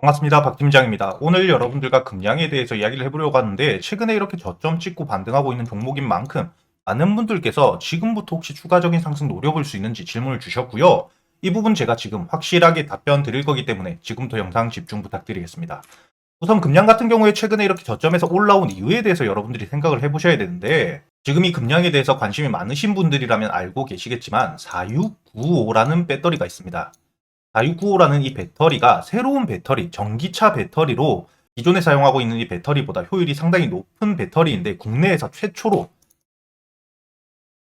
반갑습니다. 박 팀장입니다. 오늘 여러분들과 금양에 대해서 이야기를 해보려고 하는데 최근에 이렇게 저점 찍고 반등하고 있는 종목인 만큼 많은 분들께서 지금부터 혹시 추가적인 상승 노려볼 수 있는지 질문을 주셨고요. 이 부분 제가 지금 확실하게 답변 드릴 거기 때문에 지금부터 영상 집중 부탁드리겠습니다. 우선 금양 같은 경우에 최근에 이렇게 저점에서 올라온 이유에 대해서 여러분들이 생각을 해보셔야 되는데 지금 이 금양에 대해서 관심이 많으신 분들이라면 알고 계시겠지만 4695라는 배터리가 있습니다. 4695라는 이 배터리가 새로운 배터리, 전기차 배터리로 기존에 사용하고 있는 이 배터리보다 효율이 상당히 높은 배터리인데 국내에서 최초로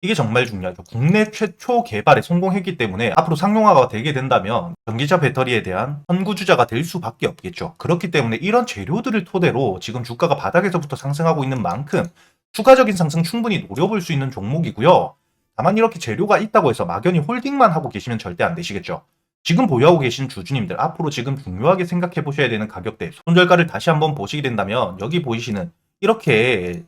이게 정말 중요하죠. 국내 최초 개발에 성공했기 때문에 앞으로 상용화가 되게 된다면 전기차 배터리에 대한 선구주자가 될 수밖에 없겠죠. 그렇기 때문에 이런 재료들을 토대로 지금 주가가 바닥에서부터 상승하고 있는 만큼 추가적인 상승 충분히 노려볼 수 있는 종목이고요. 다만 이렇게 재료가 있다고 해서 막연히 홀딩만 하고 계시면 절대 안 되시겠죠. 지금 보유하고 계신 주주님들 앞으로 지금 중요하게 생각해 보셔야 되는 가격대 손절가를 다시 한번 보시게 된다면 여기 보이시는 이렇게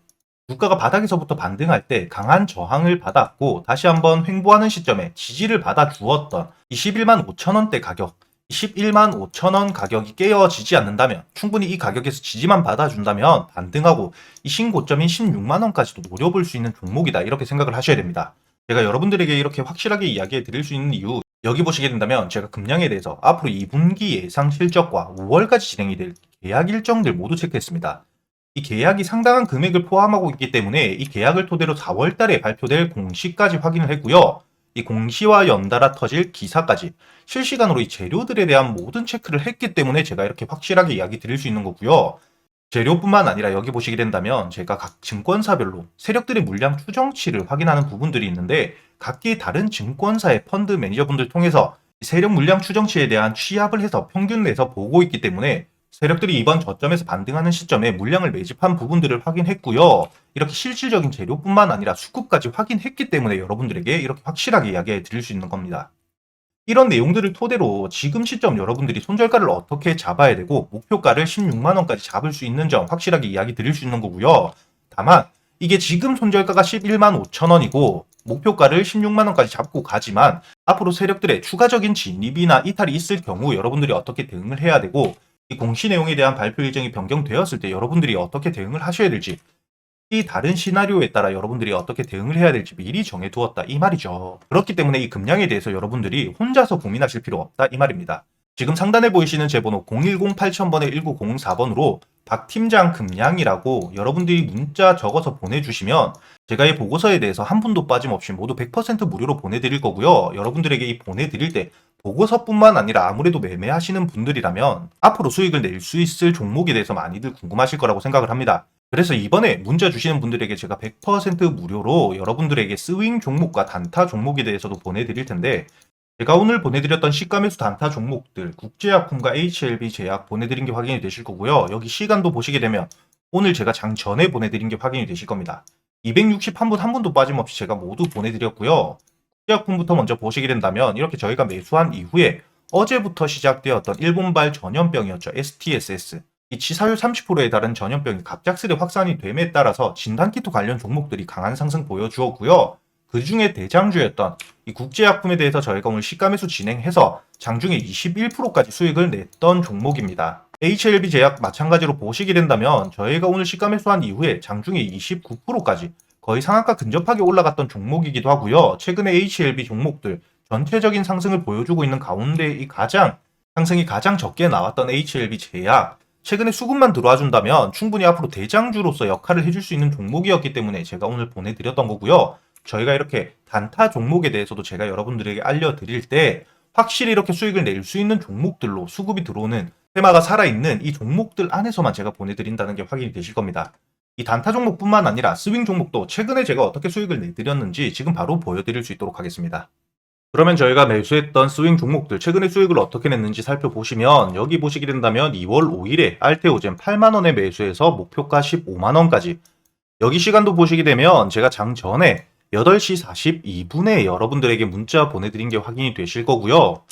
주가가 바닥에서부터 반등할 때 강한 저항을 받았고 다시 한번 횡보하는 시점에 지지를 받아 주었던 21만 5천 원대 가격 21만 5천 원 가격이 깨어지지 않는다면 충분히 이 가격에서 지지만 받아준다면 반등하고 이 신고점인 16만 원까지도 노려볼 수 있는 종목이다 이렇게 생각을 하셔야 됩니다. 제가 여러분들에게 이렇게 확실하게 이야기해 드릴 수 있는 이유 여기 보시게 된다면 제가 금량에 대해서 앞으로 2분기 예상 실적과 5월까지 진행이 될 계약 일정들 모두 체크했습니다. 이 계약이 상당한 금액을 포함하고 있기 때문에 이 계약을 토대로 4월 달에 발표될 공시까지 확인을 했고요. 이 공시와 연달아 터질 기사까지 실시간으로 이 재료들에 대한 모든 체크를 했기 때문에 제가 이렇게 확실하게 이야기 드릴 수 있는 거고요. 재료뿐만 아니라 여기 보시게 된다면 제가 각 증권사별로 세력들의 물량 추정치를 확인하는 부분들이 있는데 각기 다른 증권사의 펀드 매니저분들 통해서 세력 물량 추정치에 대한 취합을 해서 평균 내서 보고 있기 때문에 세력들이 이번 저점에서 반등하는 시점에 물량을 매집한 부분들을 확인했고요. 이렇게 실질적인 재료뿐만 아니라 수급까지 확인했기 때문에 여러분들에게 이렇게 확실하게 이야기해 드릴 수 있는 겁니다. 이런 내용들을 토대로 지금 시점 여러분들이 손절가를 어떻게 잡아야 되고 목표가를 16만원까지 잡을 수 있는 점 확실하게 이야기 드릴 수 있는 거고요. 다만 이게 지금 손절가가 11만 5천원이고 목표가를 16만원까지 잡고 가지만 앞으로 세력들의 추가적인 진입이나 이탈이 있을 경우 여러분들이 어떻게 대응을 해야 되고 이 공시 내용에 대한 발표 일정이 변경되었을 때 여러분들이 어떻게 대응을 하셔야 될지 이 다른 시나리오에 따라 여러분들이 어떻게 대응을 해야 될지 미리 정해두었다 이 말이죠. 그렇기 때문에 이 금량에 대해서 여러분들이 혼자서 고민하실 필요 없다 이 말입니다. 지금 상단에 보이시는 제 번호 010-8000번에 1904번으로 박 팀장 금량이라고 여러분들이 문자 적어서 보내주시면 제가 이 보고서에 대해서 한 분도 빠짐없이 모두 100% 무료로 보내드릴 거고요. 여러분들에게 이 보내드릴 때 보고서뿐만 아니라 아무래도 매매하시는 분들이라면 앞으로 수익을 낼 수 있을 종목에 대해서 많이들 궁금하실 거라고 생각을 합니다. 그래서 이번에 문자 주시는 분들에게 제가 100% 무료로 여러분들에게 스윙 종목과 단타 종목에 대해서도 보내드릴 텐데 제가 오늘 보내드렸던 시가매수 단타 종목들 국제약품과 HLB 제약 보내드린 게 확인이 되실 거고요. 여기 시간도 보시게 되면 오늘 제가 장 전에 보내드린 게 확인이 되실 겁니다. 261분 한 분도 빠짐없이 제가 모두 보내드렸고요. 국제약품부터 먼저 보시게 된다면 이렇게 저희가 매수한 이후에 어제부터 시작되었던 일본발 전염병이었죠. STSS. 이 치사율 30%에 달하는 전염병이 갑작스레 확산이 됨에 따라서 진단키트 관련 종목들이 강한 상승 보여주었고요. 그 중에 대장주였던 이 국제약품에 대해서 저희가 오늘 시가매수 진행해서 장중에 21%까지 수익을 냈던 종목입니다. HLB 제약 마찬가지로 보시게 된다면 저희가 오늘 시가매수한 이후에 장중에 29%까지 거의 상한가 근접하게 올라갔던 종목이기도 하고요. 최근에 HLB 종목들 전체적인 상승을 보여주고 있는 가운데 이 가장 상승이 가장 적게 나왔던 HLB 제약 최근에 수급만 들어와 준다면 충분히 앞으로 대장주로서 역할을 해줄 수 있는 종목이었기 때문에 제가 오늘 보내드렸던 거고요. 저희가 이렇게 단타 종목에 대해서도 제가 여러분들에게 알려드릴 때 확실히 이렇게 수익을 낼 수 있는 종목들로 수급이 들어오는 테마가 살아있는 이 종목들 안에서만 제가 보내드린다는 게 확인이 되실 겁니다. 이 단타 종목뿐만 아니라 스윙 종목도 최근에 제가 어떻게 수익을 내드렸는지 지금 바로 보여드릴 수 있도록 하겠습니다. 그러면 저희가 매수했던 스윙 종목들 최근에 수익을 어떻게 냈는지 살펴보시면 여기 보시게 된다면 2월 5일에 알테오젠 8만원에 매수해서 목표가 15만원까지 여기 시간도 보시게 되면 제가 장 전에 8시 42분에 여러분들에게 문자 보내드린 게 확인이 되실 거고요.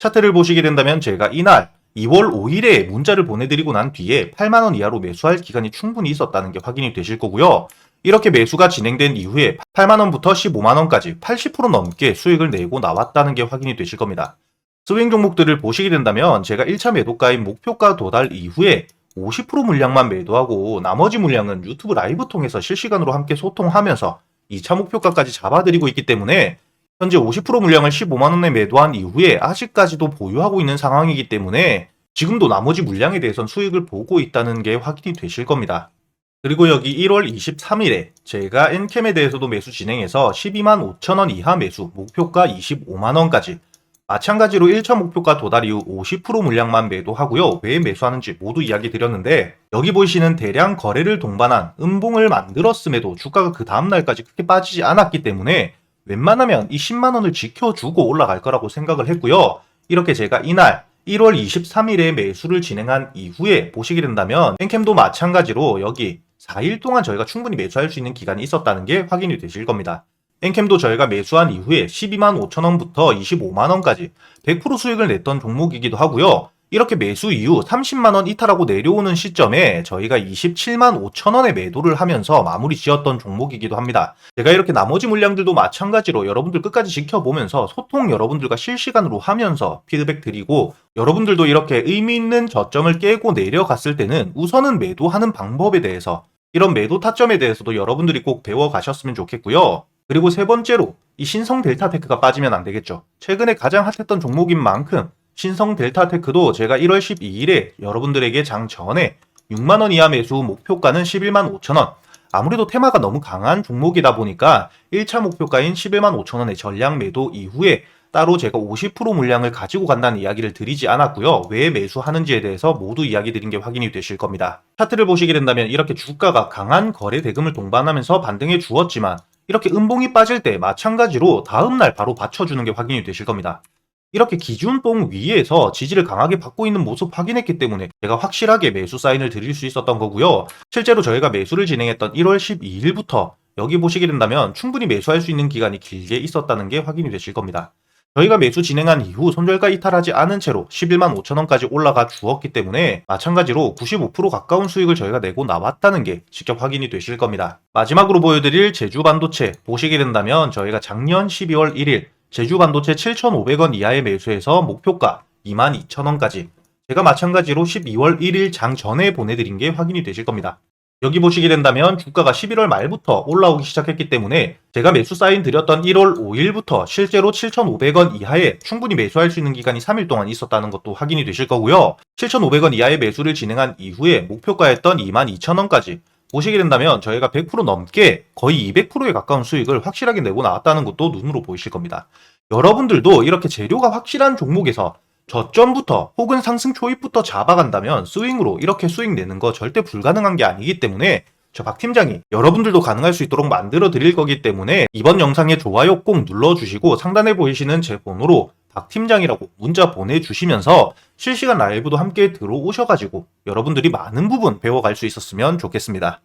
차트를 보시게 된다면 제가 이날 2월 5일에 문자를 보내드리고 난 뒤에 8만원 이하로 매수할 기간이 충분히 있었다는 게 확인이 되실 거고요. 이렇게 매수가 진행된 이후에 8만원부터 15만원까지 80% 넘게 수익을 내고 나왔다는 게 확인이 되실 겁니다. 스윙 종목들을 보시게 된다면 제가 1차 매도가인 목표가 도달 이후에 50% 물량만 매도하고 나머지 물량은 유튜브 라이브 통해서 실시간으로 함께 소통하면서 2차 목표가까지 잡아드리고 있기 때문에 현재 50% 물량을 15만원에 매도한 이후에 아직까지도 보유하고 있는 상황이기 때문에 지금도 나머지 물량에 대해선 수익을 보고 있다는 게 확인이 되실 겁니다. 그리고 여기 1월 23일에 제가 엔캠에 대해서도 매수 진행해서 12만 5천원 이하 매수, 목표가 25만원까지 마찬가지로 1차 목표가 도달 이후 50% 물량만 매도하고요. 왜 매수하는지 모두 이야기 드렸는데 여기 보이시는 대량 거래를 동반한 음봉을 만들었음에도 주가가 그 다음날까지 크게 빠지지 않았기 때문에 웬만하면 이 10만원을 지켜주고 올라갈 거라고 생각을 했고요. 이렇게 제가 이날 1월 23일에 매수를 진행한 이후에 보시게 된다면 엔캠도 마찬가지로 여기 4일 동안 저희가 충분히 매수할 수 있는 기간이 있었다는 게 확인이 되실 겁니다. 엔캠도 저희가 매수한 이후에 12만 5천원부터 25만원까지 100% 수익을 냈던 종목이기도 하고요. 이렇게 매수 이후 30만원 이탈하고 내려오는 시점에 저희가 27만 5천원에 매도를 하면서 마무리 지었던 종목이기도 합니다. 제가 이렇게 나머지 물량들도 마찬가지로 여러분들 끝까지 지켜보면서 소통 여러분들과 실시간으로 하면서 피드백 드리고 여러분들도 이렇게 의미 있는 저점을 깨고 내려갔을 때는 우선은 매도하는 방법에 대해서 이런 매도 타점에 대해서도 여러분들이 꼭 배워 가셨으면 좋겠고요. 그리고 세 번째로 이 신성 델타 테크가 빠지면 안 되겠죠. 최근에 가장 핫했던 종목인 만큼 신성 델타 테크도 제가 1월 12일에 여러분들에게 장 전에 6만원 이하 매수 목표가는 11만 5천원. 아무래도 테마가 너무 강한 종목이다 보니까 1차 목표가인 11만 5천원의 전량 매도 이후에 따로 제가 50% 물량을 가지고 간다는 이야기를 드리지 않았고요. 왜 매수하는지에 대해서 모두 이야기 드린 게 확인이 되실 겁니다. 차트를 보시게 된다면 이렇게 주가가 강한 거래 대금을 동반하면서 반등해 주었지만 이렇게 음봉이 빠질 때 마찬가지로 다음날 바로 받쳐주는 게 확인이 되실 겁니다. 이렇게 기준봉 위에서 지지를 강하게 받고 있는 모습 확인했기 때문에 제가 확실하게 매수 사인을 드릴 수 있었던 거고요. 실제로 저희가 매수를 진행했던 1월 12일부터 여기 보시게 된다면 충분히 매수할 수 있는 기간이 길게 있었다는 게 확인이 되실 겁니다. 저희가 매수 진행한 이후 손절가 이탈하지 않은 채로 11만 5천원까지 올라가 주었기 때문에 마찬가지로 95% 가까운 수익을 저희가 내고 나왔다는 게 직접 확인이 되실 겁니다. 마지막으로 보여드릴 제주 반도체 보시게 된다면 저희가 작년 12월 1일 제주 반도체 7,500원 이하의 매수해서 목표가 22,000원까지 제가 마찬가지로 12월 1일 장 전에 보내드린 게 확인이 되실 겁니다. 여기 보시게 된다면 주가가 11월 말부터 올라오기 시작했기 때문에 제가 매수 사인 드렸던 1월 5일부터 실제로 7,500원 이하에 충분히 매수할 수 있는 기간이 3일 동안 있었다는 것도 확인이 되실 거고요. 7,500원 이하의 매수를 진행한 이후에 목표가였던 22,000원까지 보시게 된다면 저희가 100% 넘게 거의 200%에 가까운 수익을 확실하게 내고 나왔다는 것도 눈으로 보이실 겁니다. 여러분들도 이렇게 재료가 확실한 종목에서 저점부터 혹은 상승 초입부터 잡아간다면 스윙으로 이렇게 수익 내는 거 절대 불가능한 게 아니기 때문에 저 박 팀장이 여러분들도 가능할 수 있도록 만들어 드릴 거기 때문에 이번 영상에 좋아요 꼭 눌러주시고 상단에 보이시는 제 번호로 박 팀장이라고 문자 보내주시면서 실시간 라이브도 함께 들어오셔가지고 여러분들이 많은 부분 배워갈 수 있었으면 좋겠습니다.